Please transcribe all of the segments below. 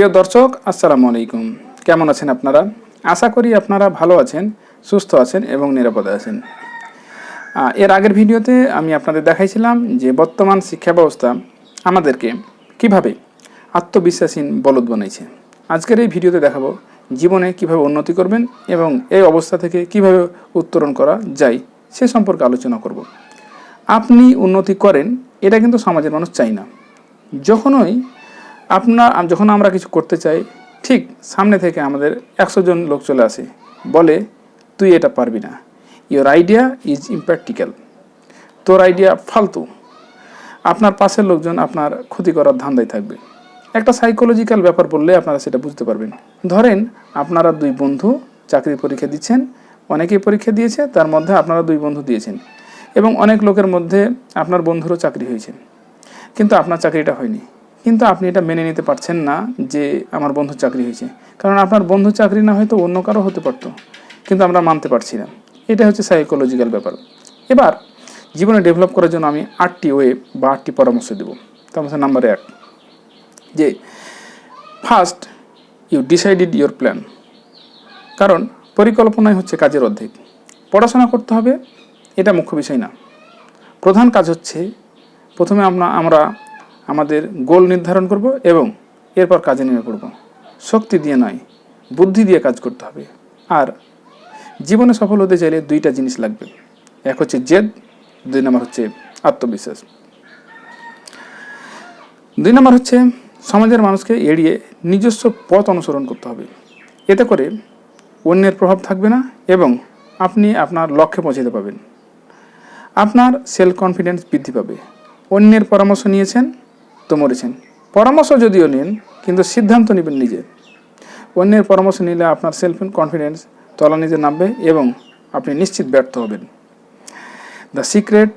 প্রিয় দর্শক, আসসালামু আলাইকুম। কেমন আছেন আপনারা? আশা করি আপনারা ভালো আছেন, সুস্থ আছেন এবং নিরাপদে আছেন। এর আগের ভিডিওতে আমি আপনাদের দেখাইছিলাম যে বর্তমান শিক্ষা ব্যবস্থা আমাদেরকে কীভাবে আত্মবিশ্বাসীন বলদ বানাইছে। আজকের এই ভিডিওতে দেখাবো জীবনে কীভাবে উন্নতি করবেন এবং এই অবস্থা থেকে কীভাবে উত্তরণ করা যায় সে সম্পর্কে আলোচনা করব। আপনি উন্নতি করেন, এটা কিন্তু সমাজের মানুষ চাই না। যখনই আপনার যখন আমরা কিছু করতে চাই, ঠিক সামনে থেকে আমাদের একশো জন লোক চলে আসে, বলে, তুই এটা পারবি না। ইওর আইডিয়া ইজ ইম্প্র্যাকটিক্যাল তোর আইডিয়া ফালতু। আপনার পাশের লোকজন আপনার ক্ষতি করার ধান্দায় থাকবে। একটা সাইকোলজিক্যাল ব্যাপার বললে আপনারা সেটা বুঝতে পারবেন। ধরেন, আপনারা দুই বন্ধু চাকরির পরীক্ষা দিচ্ছেন, অনেকেই পরীক্ষা দিয়েছে, তার মধ্যে আপনারা দুই বন্ধু দিয়েছেন। এবং অনেক লোকের মধ্যে আপনার বন্ধুরও চাকরি হয়েছে। কিন্তু আপনার চাকরিটা হয়নি। কিন্তু আপনি এটা মেনে নিতে পারছেন না যে আমার বন্ধু চাকরি হয়েছে। কারণ আপনার বন্ধু চাকরি না হয়তো অন্য কারও হতে পারতো। কিন্তু আমরা মানতে পারছি না। এটা হচ্ছে সাইকোলজিক্যাল ব্যাপার। এবার, জীবনে ডেভেলপ করার জন্য আমি আটটি ওয়ে বা আটটি পরামর্শ দেব। তার মধ্যে নাম্বার এক, যে first you decided your plan কারণ, পরিকল্পনাই হচ্ছে কাজের অর্ধেক। পড়াশোনা করতে হবে, এটা মুখ্য বিষয় না। প্রধান কাজ হচ্ছে, প্রথমে আমরা আমরা আমাদের গোল নির্ধারণ করব এবং এরপর কাজে নেমে পড়ব। শক্তি দিয়ে নয়, বুদ্ধি দিয়ে কাজ করতে হবে। আর জীবনে সফল হতে চাইলে দুইটা জিনিস লাগবে। এক হচ্ছে জেদ, দুই নম্বর হচ্ছে আত্মবিশ্বাস। দুই নম্বর হচ্ছে সমাজের মানুষকে এড়িয়ে নিজস্ব পথ অনুসরণ করতে হবে। এতে করে অন্যের প্রভাব থাকবে না এবং আপনি আপনার লক্ষ্যে পৌঁছাতে পারবেন। আপনার সেলফ কনফিডেন্স বৃদ্ধি পাবে। অন্যের পরামর্শ নিয়েছেন তো মরেছেন। পরামর্শ যদিও নিন, কিন্তু সিদ্ধান্ত নেবেন নিজে। অন্যের পরামর্শ নিলে আপনার সেলফ কনফিডেন্স তলা নিজে নামবে এবং আপনি নিশ্চিত ব্যর্থ হবেন। The secret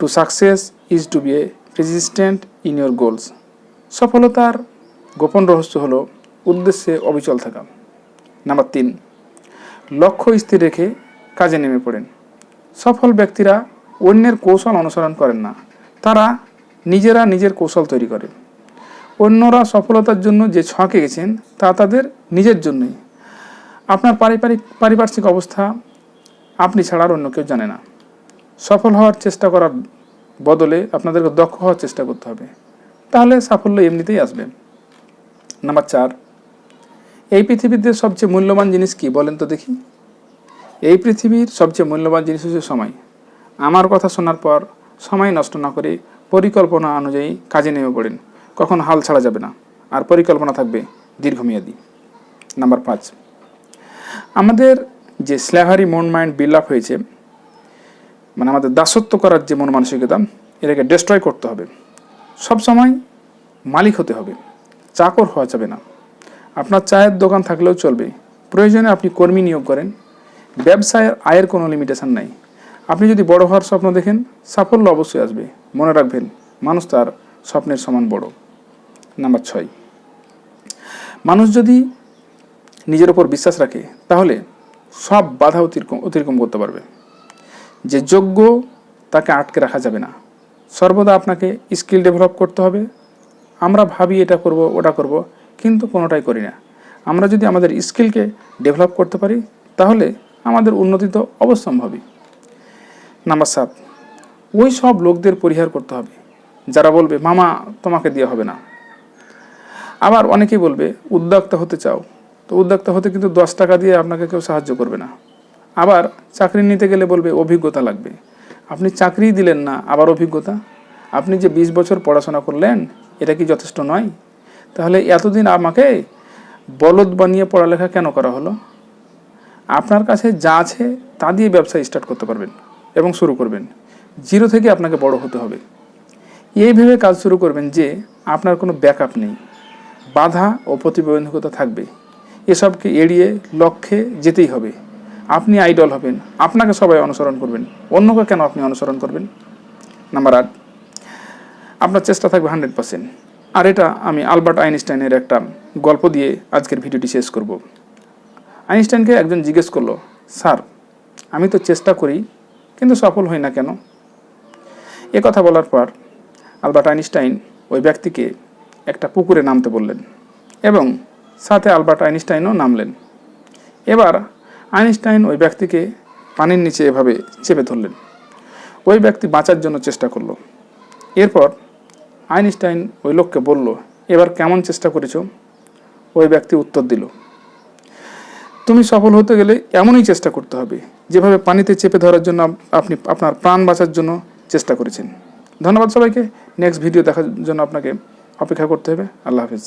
to success is to be a resistant in your goals সফলতার গোপন রহস্য হলো উদ্দেশ্যে অবিচল থাকা। নাম্বার তিন, লক্ষ্য স্থির রেখে কাজে নেমে পড়েন। সফল ব্যক্তিরা অন্যের কৌশল অনুসরণ করেন না। তারা নিজেরা নিজের কৌশল তৈরি করে। অন্যরা সফলতার জন্য যে ছকে গেছেন, তা তাদের নিজের জন্যই। আপনার পারিবারিক, পারিপার্শ্বিক অবস্থা আপনি ছাড়া আর অন্য কেউ জানে না। সফল হওয়ার চেষ্টা করার বদলে আপনাদেরকে দক্ষ হওয়ার চেষ্টা করতে হবে। তাহলে সাফল্য এমনিতেই আসবে। নাম্বার চার, এই পৃথিবীতে সবচেয়ে মূল্যবান জিনিস কি বলেন তো দেখি। এই পৃথিবীর সবচেয়ে মূল্যবান জিনিস হচ্ছে সময়। আমার কথা শোনার পর সময় নষ্ট না করে পরিকল্পনা অনুযায়ী কাজে নেমে পড়েন। কখন হাল ছাড়া যাবে না। আর পরিকল্পনা থাকবে দীর্ঘমেয়াদী। নাম্বার পাঁচ। আমাদের যে স্ল্যাভারি মন মাইন্ড বিল্ড আপ হয়েছে মানে আমাদের দাসত্ব করার যে মন মানসিকতা, এটাকে ডেস্ট্রয় করতে হবে। সব সময় মালিক হতে হবে। চাকর হওয়া যাবে না। আপনার চায়ের দোকান থাকলেও চলবে। প্রয়োজনে আপনি কর্মী নিয়োগ করেন। ব্যবসায়ের আয়ের কোনো লিমিটেশন নাই। আপনি যদি বড় হওয়ার স্বপ্ন দেখেন, সাফল্য অবশ্যই আসবে। মনে রাখবেন, মানুষ তার স্বপ্নের সমান বড়। নাম্বার ছয়। মানুষ যদি নিজের ওপর বিশ্বাস রাখে, তাহলে সব বাধা অতিক্রম অতিক্রম করতে পারবে। যে যোগ্য তাকে আটকে রাখা যাবে না। সর্বদা আপনাকে স্কিল ডেভেলপ করতে হবে। আমরা ভাবি এটা করব, ওটা করব, কিন্তু কোনোটাই করি না। আমরা যদি আমাদের স্কিলকে ডেভেলপ করতে পারি, তাহলে আমাদের উন্নতি তো অবশ্যম্ভাবী। নাম্বার সাত, ওই সব লোকদের পরিহার করতে হবে। যারা বলবে, মামা, তোমাকে দেওয়া হবে না। আবার অনেকেই বলবে, উদ্যোক্তা হতে চাও। তো উদ্যোক্তা হতে কিন্তু দশ টাকা দিয়ে আপনাকে কেউ সাহায্য করবে না। আবার চাকরি নিতে গেলে বলবে, অভিজ্ঞতা লাগবে। আপনি চাকরি দিলেন না, আবার অভিজ্ঞতা? আপনি যে বিশ বছর পড়াশোনা করলেন, এটা কি যথেষ্ট নয়? তাহলে এতদিন আমাকে বলদ বানিয়ে পড়ালেখা কেন করা হলো? আপনার কাছে যা আছে, তা দিয়ে ব্যবসা স্টার্ট করতে পারবেন। এবং শুরু করবেন। জিরো থেকে আপনাকে বড় হতে হবে। এই ভেবে কাজ শুরু করবেন যে আপনার কোনো ব্যাকআপ নেই। বাধা ও প্রতিবন্ধকতা থাকবে। এসবকে এড়িয়ে লক্ষ্যে যেতেই হবে। আপনি আইডল হবেন। আপনাকে সবাই অনুসরণ করবেন। অন্যকে কেন আপনি অনুসরণ করবেন? নাম্বার আট। আপনার চেষ্টা থাকবে হান্ড্রেড পার্সেন্ট। আর এটা আমি আলবার্ট আইনস্টাইনের একটা গল্প দিয়ে আজকের ভিডিওটি শেষ করব। আইনস্টাইনকে একজন জিজ্ঞেস করল, স্যার, আমি তো চেষ্টা করি কিন্তু সফল হই না কেন? এ কথা বলার পর আলবার্ট আইনস্টাইন ওই ব্যক্তিকে একটা পুকুরে নামতে বললেন এবং সাথে আলবার্ট আইনস্টাইনও নামলেন। এবার আইনস্টাইন ওই ব্যক্তিকে পানির নিচে এভাবে চেপে ধরলেন। ওই ব্যক্তি বাঁচার জন্য চেষ্টা করল। এরপর আইনস্টাইন ওই লোককে বলল, এবার কেমন চেষ্টা করেছ? ওই ব্যক্তি উত্তর দিল তুমি সফল হতে গেলে এমনই চেষ্টা করতে হবে, যেভাবে পানিতে চেপে ধরার জন্য আপনি, আপনার প্রাণ বাঁচার জন্য চেষ্টা করেছেন। ধন্যবাদ সবাইকে। নেক্সট ভিডিও দেখার জন্য আপনাকে অপেক্ষা করতে হবে। আল্লাহ হাফিজ।